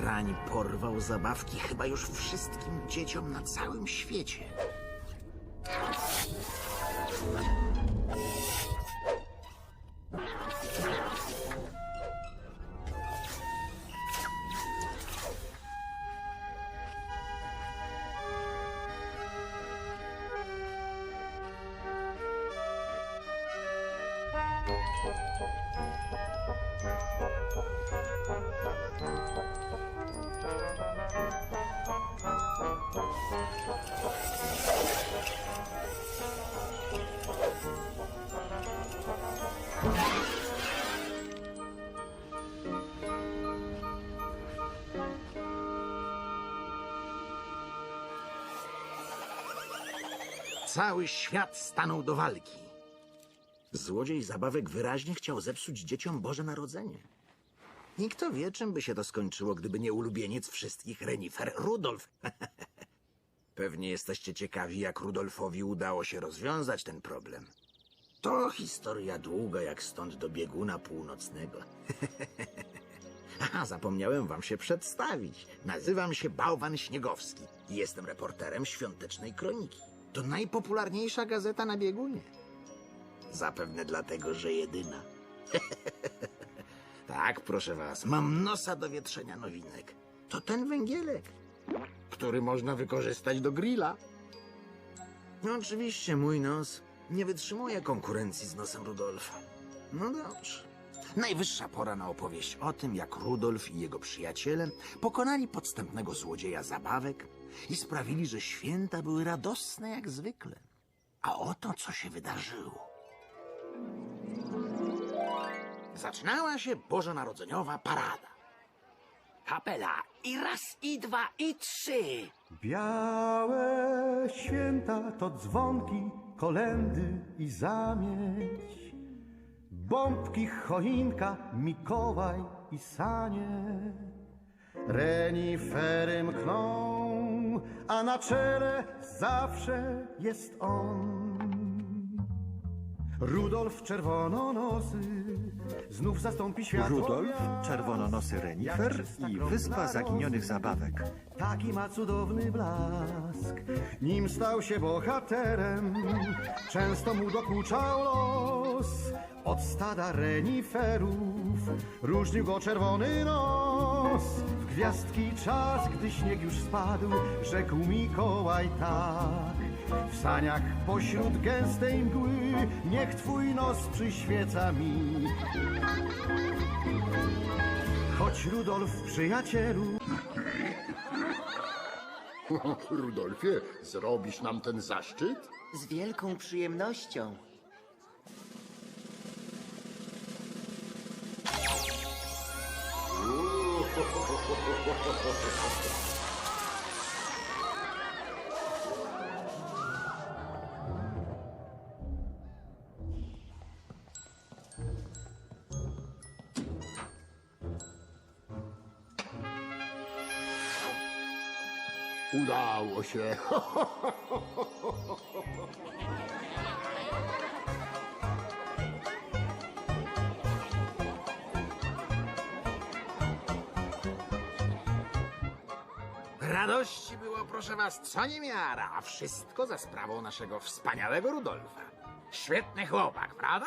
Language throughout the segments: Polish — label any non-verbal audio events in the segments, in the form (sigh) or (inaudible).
drań porwał zabawki chyba już wszystkim dzieciom na całym świecie. Cały świat stanął do walki. Złodziej zabawek wyraźnie chciał zepsuć dzieciom Boże Narodzenie. I kto wie, czym by się to skończyło, gdyby nie ulubieniec wszystkich renifer Rudolf. (laughs) Pewnie jesteście ciekawi, jak Rudolfowi udało się rozwiązać ten problem. To historia długa, jak stąd do bieguna północnego. (laughs) Aha, zapomniałem wam się przedstawić. Nazywam się Bałwan Śniegowski i jestem reporterem Świątecznej Kroniki. To najpopularniejsza gazeta na biegunie. Zapewne dlatego, że jedyna. (laughs) tak, proszę was, mam nosa do wietrzenia nowinek. To ten węgielek, który można wykorzystać do grilla. No oczywiście mój nos nie wytrzymuje konkurencji z nosem Rudolfa. No dobrze. Najwyższa pora na opowieść o tym, jak Rudolf i jego przyjaciele pokonali podstępnego złodzieja zabawek i sprawili, że święta były radosne jak zwykle. A oto co się wydarzyło. Zaczynała się bożonarodzeniowa parada. Kapela i raz, i dwa, i trzy. Białe święta to dzwonki, kolendy i zamieć. Bombki, choinka, Mikołaj i sanie. Renifery mkną, a na czele zawsze jest on. Rudolf czerwononosy znów zastąpi światło. Rudolf, czerwononosy renifer i wyspa zaginionych zabawek. Taki ma cudowny blask, nim stał się bohaterem. Często mu dokuczał los od stada reniferów. Różnił go czerwony nos. W gwiazdki czas, gdy śnieg już spadł, rzekł Mikołaj tak. W saniach pośród gęstej mgły, niech twój nos przyświeca mi. Choć Rudolf przyjacielu, (laughs) Rudolfie, zrobisz nam ten zaszczyt? Z wielką przyjemnością. (laughs) Udało się. Radości było, proszę was, co niemiara, a wszystko za sprawą naszego wspaniałego Rudolfa. Świetny chłopak, prawda?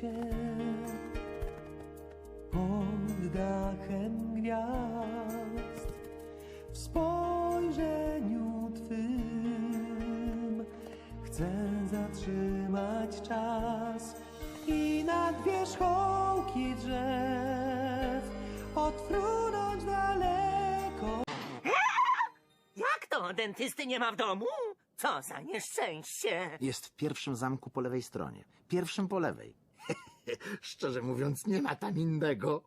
Cię pod dachem gwiazd w spojrzeniu twym chcę zatrzymać czas i nad wierzchołki drzew odfrunąć daleko. Jak to? Dentysty nie ma w domu? Co za nieszczęście. Jest w pierwszym zamku po lewej stronie. Pierwszym po lewej. (laughs) Szczerze mówiąc, nie ma tam innego.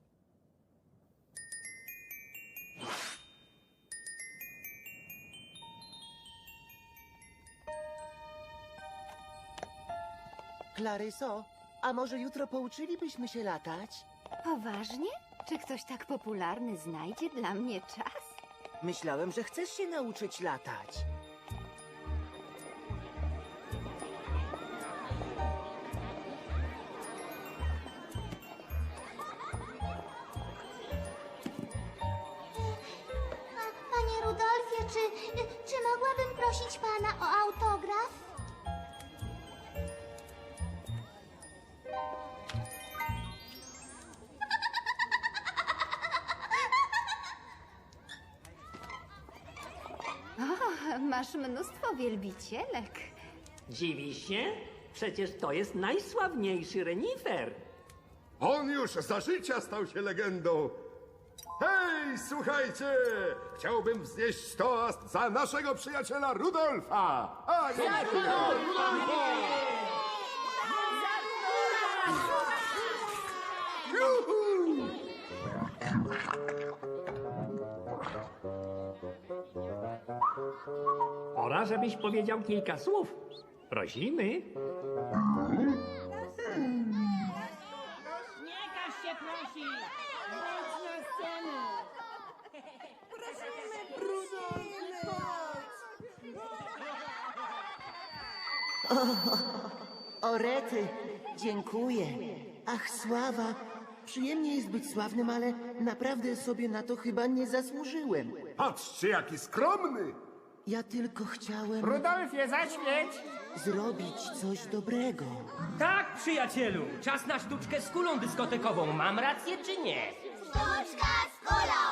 Klaryso, a może jutro pouczylibyśmy się latać? Poważnie? Czy ktoś tak popularny znajdzie dla mnie czas? Myślałem, że chcesz się nauczyć latać. Czy, czy mogłabym prosić pana o autograf? O, masz mnóstwo wielbicielek. Dziwisz się? Przecież to jest najsławniejszy renifer. On już za życia stał się legendą. Hej, słuchajcie! Chciałbym wznieść toast za naszego przyjaciela Rudolfa! A! Juhu! Pora, żebyś powiedział kilka słów. Prosimy. (laughs) O rety, dziękuję. Ach, sława. Przyjemnie jest być sławnym, ale naprawdę sobie na to chyba nie zasłużyłem. Patrzcie, jaki skromny! Ja tylko chciałem Rudolfie, zaświeć! zrobić coś dobrego. Tak, przyjacielu. Czas na sztuczkę z kulą dyskotekową. Mam rację czy nie? Sztuczka z kulą!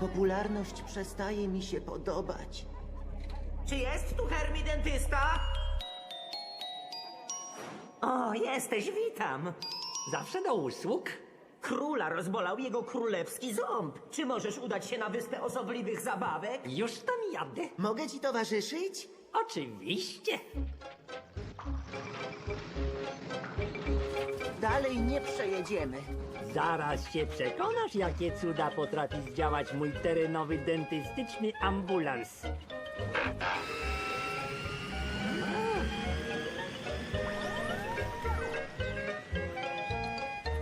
Popularność przestaje mi się podobać. Czy jest tu Hermi dentysta? O, jesteś, witam. Zawsze do usług. Króla rozbolał jego królewski ząb. Czy możesz udać się na wyspę osobliwych zabawek? Już tam jadę. Mogę ci towarzyszyć? Oczywiście. Dalej nie przejedziemy. Zaraz się przekonasz, jakie cuda potrafi zdziałać mój terenowy dentystyczny ambulans.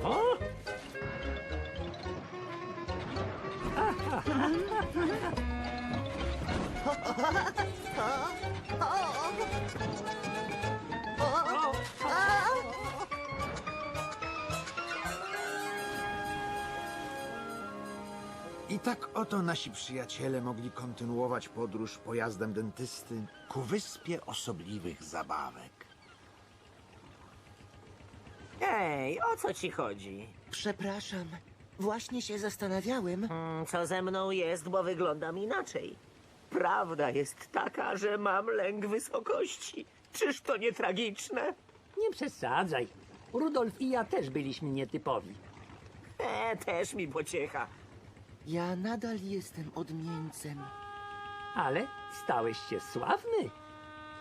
O! (laughs) I tak oto nasi przyjaciele mogli kontynuować podróż pojazdem dentysty ku wyspie osobliwych zabawek. Ej, o co ci chodzi? Przepraszam. Właśnie się zastanawiałem. Mm, Co ze mną jest, bo wyglądam inaczej. Prawda jest taka, że mam lęk wysokości. Czyż to nie tragiczne? Nie przesadzaj. Rudolf i ja też byliśmy nietypowi. E, też mi pociecha. Ja nadal jestem odmieńcem. Ale stałeś się sławny.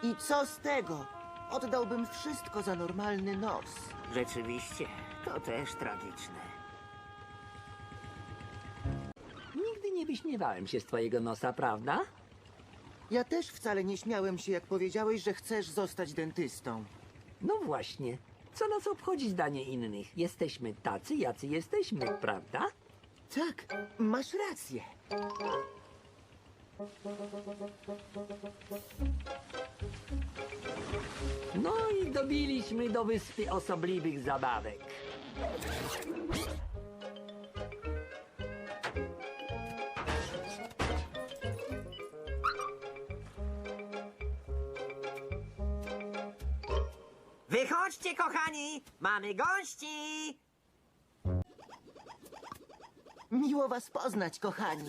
I co z tego? Oddałbym wszystko za normalny nos. Rzeczywiście, to też tragiczne. Nigdy nie wyśmiewałem się z twojego nosa, prawda? Ja też wcale nie śmiałem się, jak powiedziałeś, że chcesz zostać dentystą. No właśnie. Co nas obchodzi zdanie innych? Jesteśmy tacy, jacy jesteśmy, prawda? Tak, masz rację. No i dobiliśmy do wyspy osobliwych zabawek. Wychodźcie, kochani! Mamy gości! Miło was poznać, kochani.